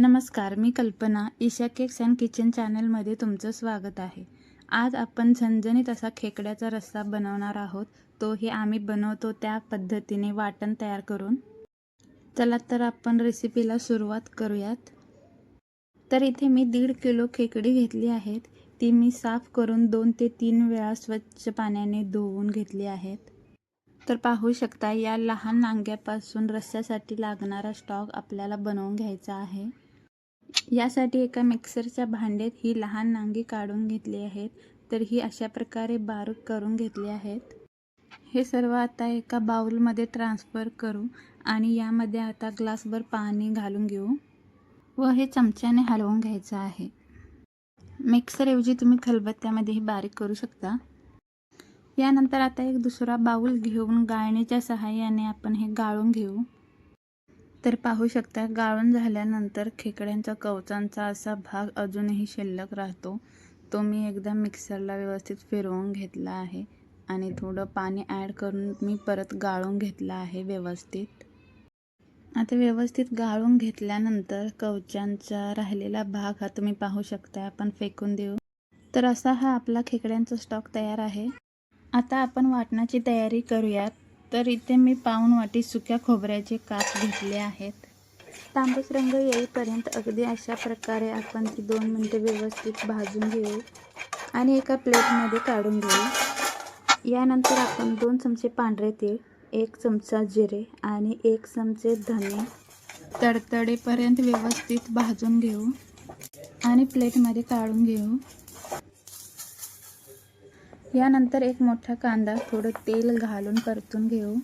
नमस्कार मी कल्पना. Isha cakes and kitchen चॅनलमध्ये तुमचं स्वागत आहे. आज आपण झणझणीत असा खेकड्याचा रस्सा बनवणार आहोत. तो हे आम्ही बनवतो त्या पद्धतीने वाटण तयार करून. चला तर आपण रेसिपीला सुरुवात करूयात. तर इथे मी दीड किलो खेकडी घेतली आहेत. ती मी साफ करून दोन ते तीन वेळा स्वच्छ पाण्याने धुवून घेतली आहेत. तर पाहू शकता या लहान नांग्यापासून रस्स्यासाठी लागणारा स्टॉक आपल्याला बनवून घ्यायचा आहे. यासाठी एका मिक्सरच्या भांड्यात ही लहान नांगी काढून घेतली आहेत. तर ही अशा प्रकारे बारीक करून घेतली आहेत. हे सर्व आता एका बाउलमध्ये ट्रान्सफर करू आणि यामध्ये आता ग्लासभर पाणी घालून घेऊ व हे चमच्याने हलवून घ्यायचं आहे. मिक्सरऐवजी तुम्ही खलबत्त्यामध्येही बारीक करू शकता. यानंतर आता एक दुसरा बाऊल घेऊन गाळणीच्या सहाय्याने आपण हे गाळून घेऊ. तर पाहू शकता गाळून झाल्यानंतर खेकड्यांचा कवचांचा असा भाग अजूनही शिल्लक राहतो. तो मी एकदा मिक्सरला व्यवस्थित फिरवून घेतला आहे आणि थोडं पाणी ॲड करून मी परत गाळून घेतलं आहे व्यवस्थित. आता व्यवस्थित गाळून घेतल्यानंतर कवचांचा राहिलेला भाग हा तुम्ही पाहू शकता आपण फेकून देऊ. तर असा हा आपला खेकड्यांचा स्टॉक तयार आहे. आता आपण वाटणाची तयारी करूयात. तर इथे मी पाऊण वाटी सुक्या खोबऱ्याचे काप घेतले आहेत. तांबूस रंग येईपर्यंत अगदी अशा प्रकारे आपण ती दोन मिनटे व्यवस्थित भाजून घेऊ आणि एका प्लेटमध्ये काढून घेऊ. यानंतर आपण दोन चमचे पांढरे तीळ एक चमचा जिरे आणि एक चमचे धने तडतडेपर्यंत व्यवस्थित भाजून घेऊ आणि प्लेटमध्ये काढून घेऊ. यानंतर एक मोठा कांदा थोडं तेल घालून परतून घेऊ.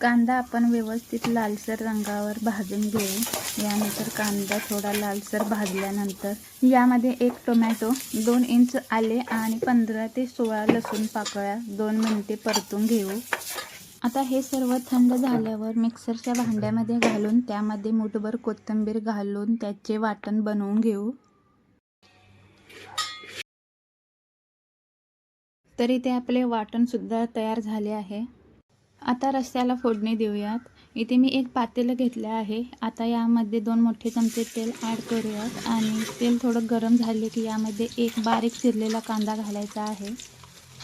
कांदा आपण व्यवस्थित लालसर रंगावर भाजून घेऊ. यानंतर कांदा थोडा लालसर भाजल्यानंतर यामध्ये एक टोमॅटो दोन इंच आले आणि पंधरा ते सोळा लसूण पाकळ्या दोन मिनटे परतून घेऊ. आता हे सर्व थंड झाल्यावर मिक्सरच्या भांड्यामध्ये घालून त्यामध्ये मुठभर कोथिंबीर घालून त्याचे वाटण बनवून घेऊ. तरी ते आपले वाटणसुद्धा तयार झाले आहे. आता रस्त्याला फोडणी देऊयात. इथे मी एक पातेलं घेतलं आहे. आता यामध्ये दोन मोठे चमचे तेल ॲड करूयात आणि तेल थोडं गरम झाले की यामध्ये एक बारीक चिरलेला कांदा घालायचा आहे.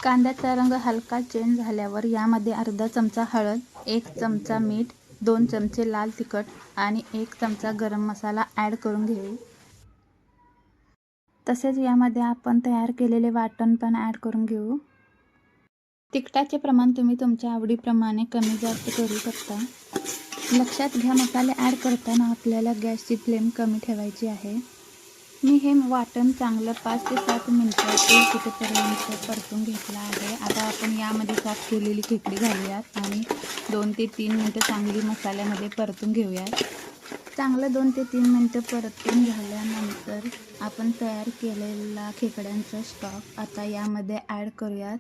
कांद्याचा रंग हलका चेंज झाल्यावर यामध्ये अर्धा चमचा हळद एक चमचा मीठ दोन चमचे लाल तिखट आणि एक चमचा गरम मसाला ॲड करून घेऊ. तसेच यामध्ये आपण तयार केलेले वाटण पण ॲड करून घेऊ. तिखटाचे प्रमाण तुम्ही तुमच्या आवडीप्रमाणे कमी जास्त करू शकता. लक्षात घ्या मसाले ॲड करताना आपल्याला गॅसची फ्लेम कमी ठेवायची आहे. मी हे वाटण चांगलं पाच ते सात मिनटं तेल तिथेपर्यंत परतून घेतलं आहे. आता आपण यामध्ये साफ केलेली खेकडी घालूयात आणि दोन ते तीन मिनटं चांगली मसाल्यामध्ये परतून घेऊयात. चांगलं दोन ते तीन मिनटं परतून झाल्यानंतर आपण तयार केलेला खेकड्यांचा स्टॉक आता यामध्ये ॲड करूयात.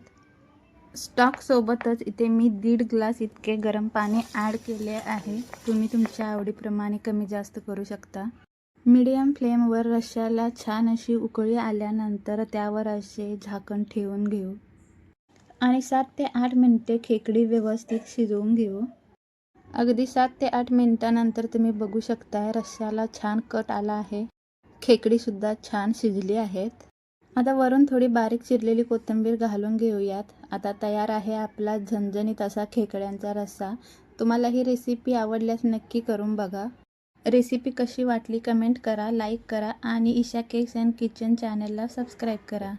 स्टॉकसोबतच इथे मी दीड ग्लास इतके गरम पाणी ॲड केले आहे. तुम्ही तुमच्या आवडीप्रमाणे कमी जास्त करू शकता. मीडियम फ्लेमवर रश्श्याला छान अशी उकळी आल्यानंतर त्यावर असे झाकण ठेवून घेऊ. आणि सात ते आठ मिनटे खेकडी व्यवस्थित शिजवून घेऊ. अगदी सात ते आठ मिनटानंतर तुम्ही बघू शकता रश्श्याला छान कट आला आहे. खेकडीसुद्धा छान शिजली आहेत. आता वरून थोडी बारीक चिरलेली कोथिंबीर घालून घेऊयात. आता तयार आहे आपला झणझणीत असा खेकड्यांचा रस्सा. तुम्हाला ही रेसिपी आवडल्यास नक्की करून बघा. रेसिपी कशी वाटली कमेंट करा लाईक करा आणि ईशा केक्स अँड किचन चॅनलला सबस्क्राईब करा.